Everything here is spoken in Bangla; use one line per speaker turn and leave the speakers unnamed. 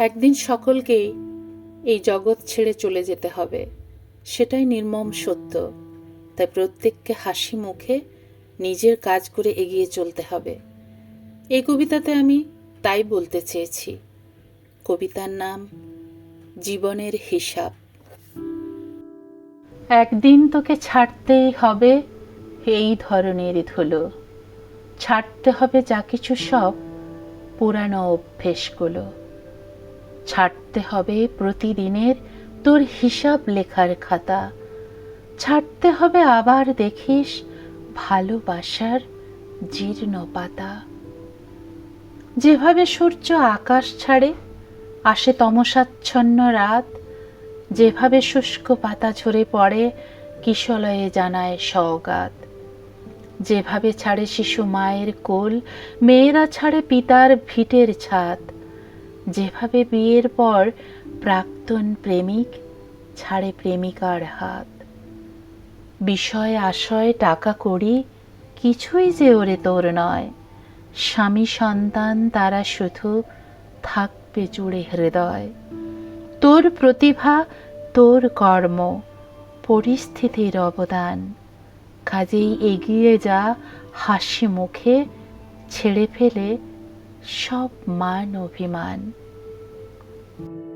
একদিন সকলকেই এই জগৎ ছেড়ে চলে যেতে হবে। সেটাই নির্মম সত্য। তাই প্রত্যেককে হাসি মুখে নিজের কাজ করে এগিয়ে চলতে হবে। এই কবিতাতে আমি তাই বলতে চেয়েছি। কবিতার নাম জীবনের হিসাব। একদিন তোকে ছাড়তেই হবে এই ধরনের ধুলো। ছাড়তে হবে যা কিছু সব পুরানো অভ্যেসগুলো। ছাড়তে হবে প্রতিদিনের তোর হিসাব লেখার খাতা। ছাড়তে হবে আবার দেখিস ভালোবাসার জীর্ণ পাতা। যেভাবে সূর্য আকাশ ছাড়ে, আসে তমসাচ্ছন্ন রাত। যেভাবে শুষ্ক পাতা ঝরে পড়ে, কিশলয়ে জানায় সওগাত। যেভাবে ছাড়ে শিশু মায়ের কোল, মেয়েরা ছাড়ে পিতার ভিটের ছাদ যেভাবে বিয়ের পর প্রাক্তন প্রেমিক ছাড়ে প্রেমিকার হাত। বিষয় আশয় টাকা করি কিছুই যে ওরে তোর নয়। স্বামী সন্তান তারা শুধু থাকবে জুড়ে হৃদয়। তোর প্রতিভা, তোর কর্ম, পরিস্থিতির অবদান। কাজেই এগিয়ে যা হাসি মুখে, ছেড়ে ফেলে সব মান অভিমান। thank you.